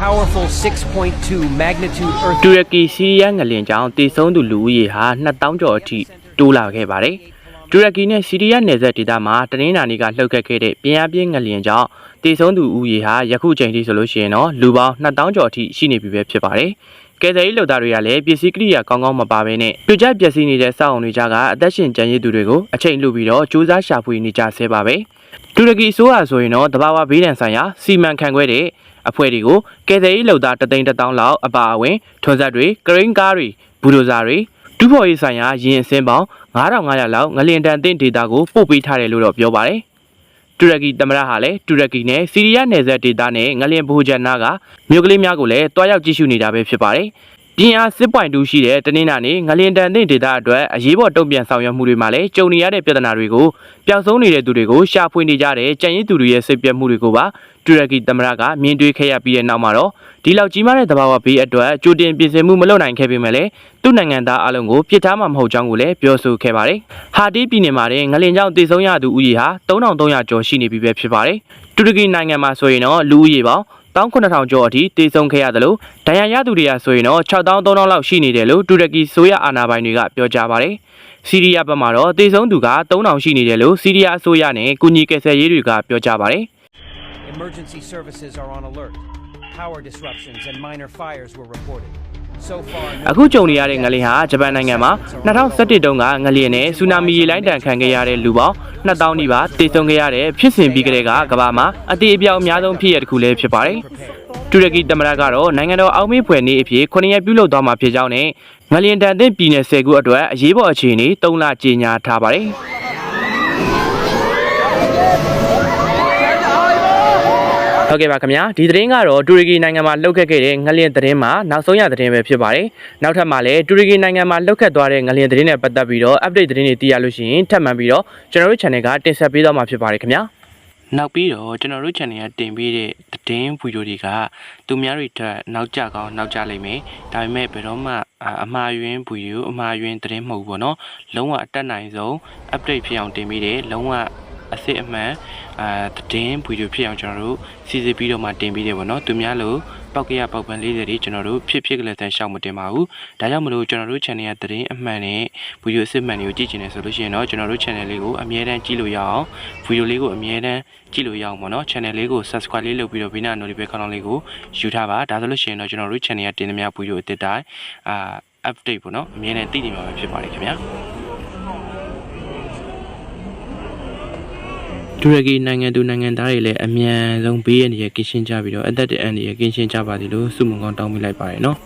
powerful 6.2 magnitude တူ earthquake ရကီစီးရီးယားငလျင်ကြောင့်တည်ဆုံးသူလူဦးရေဟာ2000ကျော်အထိတိုးလာခဲ့ပါတယ်။တူရကီနဲ့စီးရီးယားနယ်စပ်ဒေသမှာတနင်္လာနေ့ကလှုပ်ခတ်ခဲ့တဲ့ပြင်းအားပြင်းငလျင်ကြောင့်တည်ဆုံးသူဦးရေဟာယခုချိန်ထိဆိုလို့ရှိရင်တော့လူပေါင်း2000ကျော်အထိရှိနေပြီပဲဖြစ်ပါတယ်။ကယ်ဆယ်ရေးလုပ်သားတွေကလည်းပစ္စည်းကိရိယာကောင်းကောင်းမပါဘဲနဲ့ပြကြပျက်စီးနေတဲ့စောက်အောင်တွေကြကအသက်ရှင်ကျန်ရည်သူတွေကိုအချိန်လူပြီးတော့စူးစမ်းရှာဖွေနေကြဆဲပါပဲ။တူရကီအစိုးရဆိုရင်တော့တဘာဝဘေးဒဏ်ဆိုင်ရာစီမံခန့်ခွဲတဲ့ အဖွဲ့တွေကိုကယ်ဆယ်ရေးလုပ်သားတသိန်းတစ်သောင်းလောက်အပါအဝင်ထွန်ဆက်တွေကရိန်းကားတွေဘူဒိုဇာတွေတူဖို့ရေးဆိုင်ရာရင်အစင်းပေါင်း9500လောက်ငလျင်တန်တင်ဒေတာကိုပို့ပေးထားတယ်လို့တော့ပြောပါတယ်။တူရကီသမ္မတဟာလည်းတူရကီနဲ့စီးရီးယားနယ်စပ်ဒေသနဲ့ငလျင်ဘူဂျန်နာကမြို့ကလေးများကိုလည်းတွားရောက်ကြည့်ရှုနေတာပဲဖြစ်ပါတယ်။ ပြင်းအားစစ်2ရှိတဲ့တနင်္လာနေ့ငလျင်တန်တင်ဒေတာအတွက်အရေးပေါ်တုံ့ပြန်ဆောင်ရွက်မှုတွေမှာလည်းကြုံနေရတဲ့ပြဿနာတွေကိုပျောက်ဆုံးနေတဲ့သူတွေကိုရှာဖွေနေကြတဲ့ကြံရည်သူတွေရဲ့စိတ်ပြတ်မှုတွေကိုပါတူရကီသမ္မတကမြင်တွေ့ခဲ့ရပြီးတဲ့နောက်မှာတော့ဒီလောက်ကြီးမားတဲ့သဘာဝဘေးအတွက်ကြိုတင်ပြင်ဆင်မှုမလုပ်နိုင်ခဲ့ပေမဲ့လည်းသူ့နိုင်ငံသားအလုံးကိုပြစ်ထားမှာမဟုတ်ကြောင်းကိုလည်းပြောဆိုခဲ့ပါတယ်။ဟာတီပြည်နယ်မှာတဲ့ငလင်ကြောင့်တည်ဆုံးရသူဦးရေဟာ3300ကျော်ရှိနေပြီပဲဖြစ်ပါတယ်။တူရကီနိုင်ငံမှာဆိုရင်တော့လူဦးရေပေါင်း 19000ကျော်အထိတည်ဆုံခဲ့ရတယ်လို့ဒဏ်ရာရသူတွေကဆိုရင်တော့6300လောက်ရှိနေတယ်လို့တူရကီဆိုရအာဏာပိုင်တွေကပြောကြားပါတယ်။စီးရီးယားဘက်မှာတော့တည်ဆုံသူက3000ရှိနေတယ်လို့စီးရီးယားအစိုးရနဲ့ကုညီကယ်ဆယ်ရေးတွေကပြောကြားပါတယ်။ emergency services are on alert power disruptions and minor fires were reported so far no အခုကြုံနေရတဲ့ငလျင်ဟာဂျပန်နိုင်ငံမှာ2017တုန်းကငလျင်နဲ့ဆူနာမီရေလိုင်းတန်ခံခဲ့ရတဲ့လူပေါင်း2000နီးပါးတည်ဆုံခဲ့ရတဲ့ဖြစ်စဉ်ပြီးကလေးကကမ္ဘာမှာအတေအပြောင်အများဆုံးဖြစ်ရတစ်ခုလည်းဖြစ်ပါတယ်။တူရကီသမ္မတကတော့နိုင်ငံတော်အောက်မေ့ဖွယ်နေ့အဖြစ်9ရက်ပြုလုပ်သွားမှာဖြစ်ကြောင်းနဲ့ငလျင်တန်တဲ့ပြည်နယ်10ခုအတွက်အရေးပေါ်အခြေအနေ3လကြေညာထားပါတယ်။ ဟုတ်ကဲ့ပါခင်ဗျာဒီသတင်းကတော့တူရကီနိုင်ငံမှာလှုပ်ခတ်ခဲ့တဲ့ငလျင်သတင်းမှာနောက်ဆုံးရသတင်းပဲဖြစ်ပါတယ်နောက်ထပ်မှာလည်းတူရကီနိုင်ငံမှာလှုပ်ခတ်သွားတဲ့ငလျင်သတင်းနဲ့ပတ်သက်ပြီးတော့ update သတင်းတွေသိရလို့ရှိရင်ထပ်မံပြီးတော့ကျွန်တော်တို့ channel ကတင်ဆက်ပေးသွားမှာဖြစ်ပါတယ်ခင်ဗျာနောက်ပြီးတော့ကျွန်တော်တို့ channel ကတင်ပေးတဲ့သတင်းဗီဒီယိုတွေကသူများတွေထက်နောက်ကျကောင်းနောက်ကျလိမ့်မယ်ဒါပေမဲ့ဘယ်တော့မှအာအမှားယွင်းဗီဒီယိုအမှားယွင်းသတင်းမဟုတ်ဘူးပေါ့နော်လုံးဝအတက်နိုင်ဆုံး update ဖြစ်အောင်တင်ပေးတယ်လုံးဝ အစစ်အမှန်အာသတင်းဗီဒီယိုဖြစ်အောင်ကျွန်တော်တို့စီစစ်ပြီးတော့မှတင်ပေးတယ်ပေါ့နော်သူများလို့ပောက်ကရပောက်ပန်းလေးတွေကျွန်တော်တို့ဖြစ်ဖြစ်ကလေးတန်းရှောက်မတင်ပါဘူးဒါကြောင့်မလို့ကျွန်တော်တို့ channel ရဲ့သတင်းအမှန်နဲ့ဗီဒီယိုအစစ်မှန်တွေကိုကြည့်ချင်တယ်ဆိုလို့ရှိရင်တော့ကျွန်တော်တို့ channel လေးကိုအမြဲတမ်းကြည့်လို့ရအောင်ဗီဒီယိုလေးကိုအမြဲတမ်းကြည့်လို့ရအောင်ပေါ့နော် channel လေးကို subscribe လေးလုပ်ပြီးတော့ဘေးနား notification လေးကိုယူထားပါဒါဆိုလို့ရှိရင်တော့ကျွန်တော်တို့ channel ရဲ့တင်သမျှဗီဒီယိုအသစ်တိုင်းအာ update ပေါ့နော်အမြဲတမ်းသိနေမှာပဲဖြစ်ပါတယ်ခင်ဗျာ တူရကီနိုင်ငံသူနိုင်ငံသားတွေလည်းအမြန်ဆုံးဘေးရန်တွေကင်းရှင်းကြပြီးတော့အသက်တအန်တွေကင်းရှင်းကြပါသည်လို့ဆုမွန်ကောင်းတောင်းပေးလိုက်ပါတယ်နော်